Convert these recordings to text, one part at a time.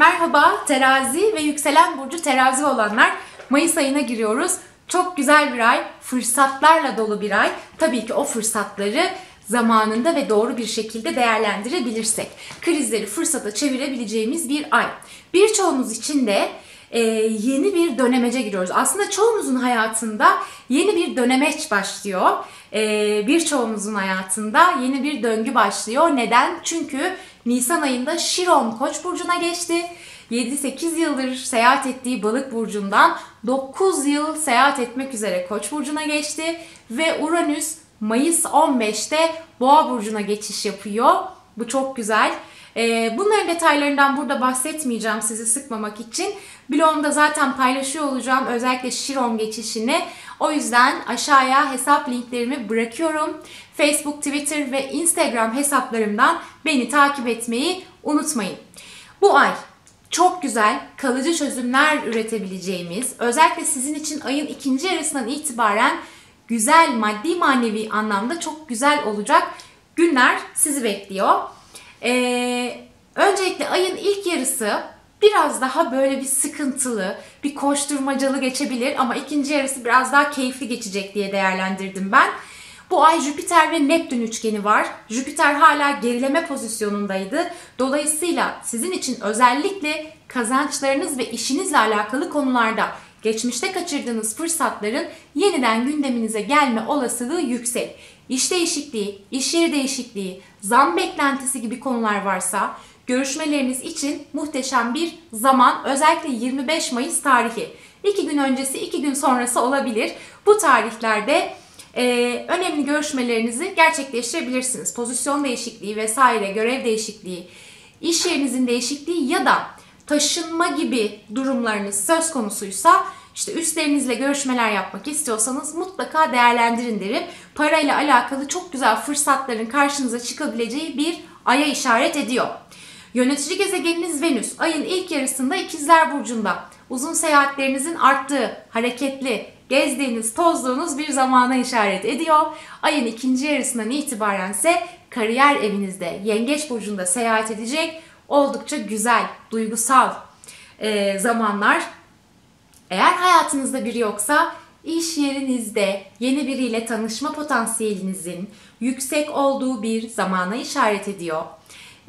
Merhaba terazi ve yükselen burcu terazi olanlar Mayıs ayına giriyoruz. Çok güzel bir ay, fırsatlarla dolu bir ay. Tabii ki o fırsatları zamanında ve doğru bir şekilde değerlendirebilirsek krizleri fırsata çevirebileceğimiz bir ay. Birçoğumuz için de e, yeni bir dönemece giriyoruz. Aslında çoğumuzun hayatında yeni bir dönemeç başlıyor. E, birçoğumuzun hayatında yeni bir döngü başlıyor. Neden? Çünkü Nisan ayında Şiron Koç burcuna geçti. 7-8 yıldır seyahat ettiği balık burcundan 9 yıl seyahat etmek üzere Koç burcuna geçti ve Uranüs Mayıs 15'te Boğa burcuna geçiş yapıyor. Bu çok güzel. Ee, bunların detaylarından burada bahsetmeyeceğim sizi sıkmamak için. Blogumda zaten paylaşıyor olacağım özellikle Şiron geçişini. O yüzden aşağıya hesap linklerimi bırakıyorum. Facebook, Twitter ve Instagram hesaplarımdan beni takip etmeyi unutmayın. Bu ay çok güzel, kalıcı çözümler üretebileceğimiz, özellikle sizin için ayın ikinci yarısından itibaren güzel, maddi manevi anlamda çok güzel olacak günler sizi bekliyor. Ee, öncelikle ayın ilk yarısı biraz daha böyle bir sıkıntılı, bir koşturmacalı geçebilir ama ikinci yarısı biraz daha keyifli geçecek diye değerlendirdim ben. Bu ay Jüpiter ve Neptün üçgeni var. Jüpiter hala gerileme pozisyonundaydı. Dolayısıyla sizin için özellikle kazançlarınız ve işinizle alakalı konularda geçmişte kaçırdığınız fırsatların yeniden gündeminize gelme olasılığı yüksek. İş değişikliği, iş yeri değişikliği, zam beklentisi gibi konular varsa görüşmeleriniz için muhteşem bir zaman özellikle 25 Mayıs tarihi. 2 gün öncesi 2 gün sonrası olabilir. Bu tarihlerde e, önemli görüşmelerinizi gerçekleştirebilirsiniz. Pozisyon değişikliği vesaire, görev değişikliği, iş yerinizin değişikliği ya da taşınma gibi durumlarınız söz konusuysa işte üstlerinizle görüşmeler yapmak istiyorsanız mutlaka değerlendirin derim. Parayla alakalı çok güzel fırsatların karşınıza çıkabileceği bir aya işaret ediyor. Yönetici gezegeniniz Venüs ayın ilk yarısında ikizler burcunda. Uzun seyahatlerinizin arttığı, hareketli, gezdiğiniz, tozduğunuz bir zamana işaret ediyor. Ayın ikinci yarısından itibaren ise kariyer evinizde, yengeç burcunda seyahat edecek oldukça güzel, duygusal e, zamanlar. Eğer hayatınızda biri yoksa iş yerinizde yeni biriyle tanışma potansiyelinizin yüksek olduğu bir zamana işaret ediyor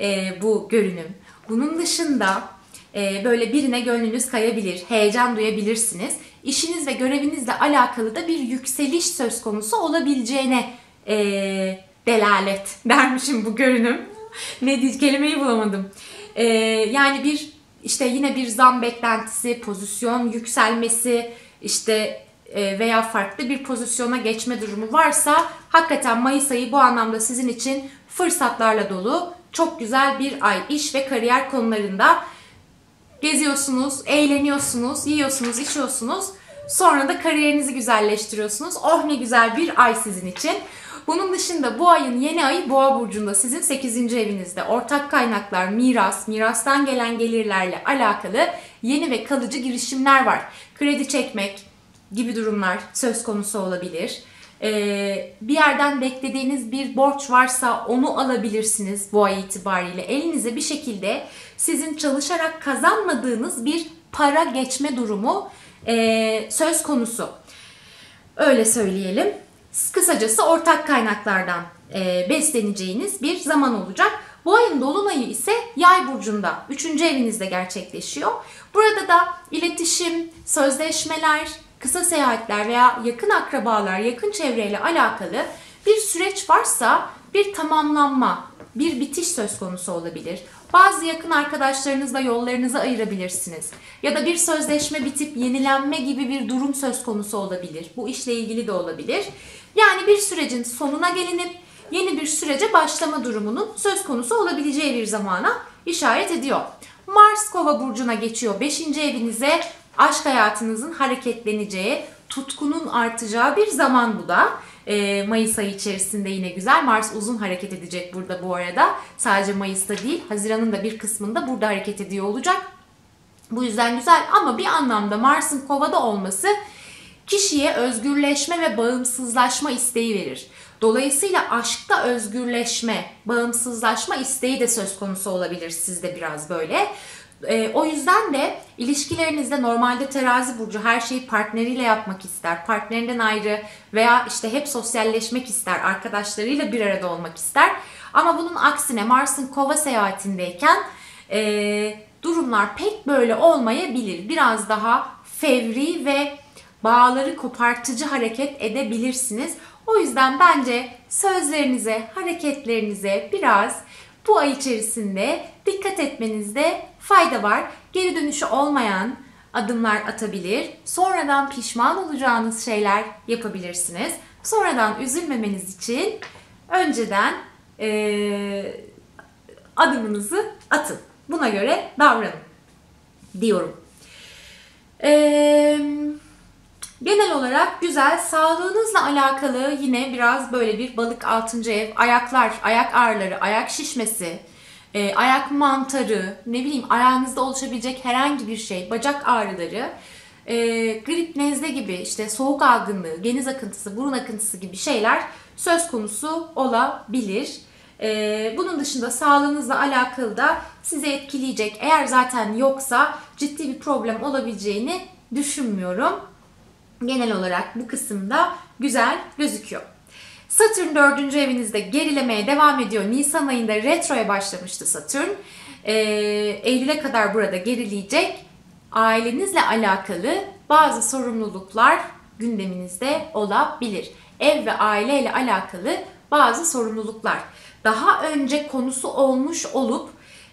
e, bu görünüm. Bunun dışında e, böyle birine gönlünüz kayabilir, heyecan duyabilirsiniz. İşiniz ve görevinizle alakalı da bir yükseliş söz konusu olabileceğine e, delalet dermişim bu görünüm. ne diye kelimeyi bulamadım. E, yani bir işte yine bir zam beklentisi, pozisyon yükselmesi, işte e, veya farklı bir pozisyona geçme durumu varsa hakikaten Mayıs ayı bu anlamda sizin için fırsatlarla dolu çok güzel bir ay iş ve kariyer konularında geziyorsunuz, eğleniyorsunuz, yiyorsunuz, içiyorsunuz. Sonra da kariyerinizi güzelleştiriyorsunuz. Oh ne güzel bir ay sizin için. Bunun dışında bu ayın yeni ayı Boğa burcunda sizin 8. evinizde. Ortak kaynaklar, miras, mirastan gelen gelirlerle alakalı yeni ve kalıcı girişimler var. Kredi çekmek gibi durumlar söz konusu olabilir. Ee, bir yerden beklediğiniz bir borç varsa onu alabilirsiniz bu ay itibariyle. Elinize bir şekilde sizin çalışarak kazanmadığınız bir para geçme durumu e, söz konusu. Öyle söyleyelim. Kısacası ortak kaynaklardan e, besleneceğiniz bir zaman olacak. Bu ayın dolunayı ise yay burcunda 3. evinizde gerçekleşiyor. Burada da iletişim, sözleşmeler, kısa seyahatler veya yakın akrabalar, yakın çevreyle alakalı bir süreç varsa bir tamamlanma, bir bitiş söz konusu olabilir. Bazı yakın arkadaşlarınızla yollarınızı ayırabilirsiniz. Ya da bir sözleşme bitip yenilenme gibi bir durum söz konusu olabilir. Bu işle ilgili de olabilir. Yani bir sürecin sonuna gelinip yeni bir sürece başlama durumunun söz konusu olabileceği bir zamana işaret ediyor. Mars Kova burcuna geçiyor 5. evinize aşk hayatınızın hareketleneceği, tutkunun artacağı bir zaman bu da. Ee, Mayıs ayı içerisinde yine güzel. Mars uzun hareket edecek burada bu arada. Sadece Mayıs'ta değil, Haziran'ın da bir kısmında burada hareket ediyor olacak. Bu yüzden güzel ama bir anlamda Mars'ın kovada olması kişiye özgürleşme ve bağımsızlaşma isteği verir. Dolayısıyla aşkta özgürleşme, bağımsızlaşma isteği de söz konusu olabilir sizde biraz böyle. E, o yüzden de ilişkilerinizde normalde terazi burcu her şeyi partneriyle yapmak ister. Partnerinden ayrı veya işte hep sosyalleşmek ister. Arkadaşlarıyla bir arada olmak ister. Ama bunun aksine Mars'ın kova seyahatindeyken e, durumlar pek böyle olmayabilir. Biraz daha fevri ve bağları kopartıcı hareket edebilirsiniz. O yüzden bence sözlerinize, hareketlerinize biraz bu ay içerisinde dikkat etmenizde fayda var. Geri dönüşü olmayan adımlar atabilir. Sonradan pişman olacağınız şeyler yapabilirsiniz. Sonradan üzülmemeniz için önceden e, adımınızı atın. Buna göre davranın diyorum. Eee Genel olarak güzel. Sağlığınızla alakalı yine biraz böyle bir balık 6. ev, ayaklar, ayak ağrıları, ayak şişmesi, e, ayak mantarı, ne bileyim ayağınızda oluşabilecek herhangi bir şey, bacak ağrıları, e, grip, nezle gibi işte soğuk algınlığı, geniz akıntısı, burun akıntısı gibi şeyler söz konusu olabilir. E, bunun dışında sağlığınızla alakalı da sizi etkileyecek eğer zaten yoksa ciddi bir problem olabileceğini düşünmüyorum genel olarak bu kısımda güzel gözüküyor. Satürn 4. evinizde gerilemeye devam ediyor. Nisan ayında retroya başlamıştı Satürn. Ee, Eylül'e kadar burada gerileyecek. Ailenizle alakalı bazı sorumluluklar gündeminizde olabilir. Ev ve aile ile alakalı bazı sorumluluklar. Daha önce konusu olmuş olup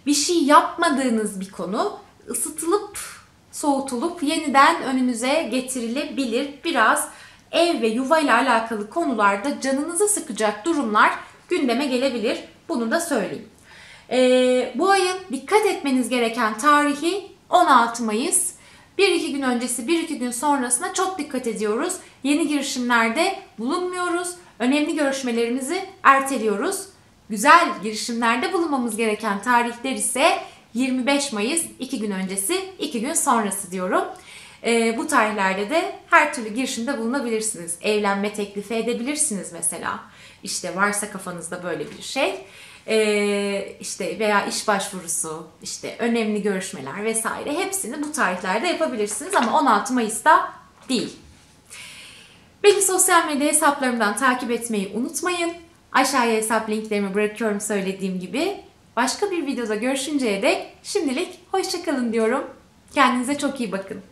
bir şey yapmadığınız bir konu ısıtılıp soğutulup yeniden önünüze getirilebilir. Biraz ev ve yuva ile alakalı konularda canınızı sıkacak durumlar gündeme gelebilir. Bunu da söyleyeyim. Ee, bu ayın dikkat etmeniz gereken tarihi 16 Mayıs. 1-2 gün öncesi, 1-2 gün sonrasına çok dikkat ediyoruz. Yeni girişimlerde bulunmuyoruz. Önemli görüşmelerimizi erteliyoruz. Güzel girişimlerde bulunmamız gereken tarihler ise 25 Mayıs 2 gün öncesi 2 gün sonrası diyorum. E, bu tarihlerde de her türlü girişimde bulunabilirsiniz. Evlenme teklifi edebilirsiniz mesela. İşte varsa kafanızda böyle bir şey. E, işte veya iş başvurusu, işte önemli görüşmeler vesaire hepsini bu tarihlerde yapabilirsiniz ama 16 Mayıs'ta değil. Beni sosyal medya hesaplarımdan takip etmeyi unutmayın. Aşağıya hesap linklerimi bırakıyorum söylediğim gibi. Başka bir videoda görüşünceye dek şimdilik hoşçakalın diyorum. Kendinize çok iyi bakın.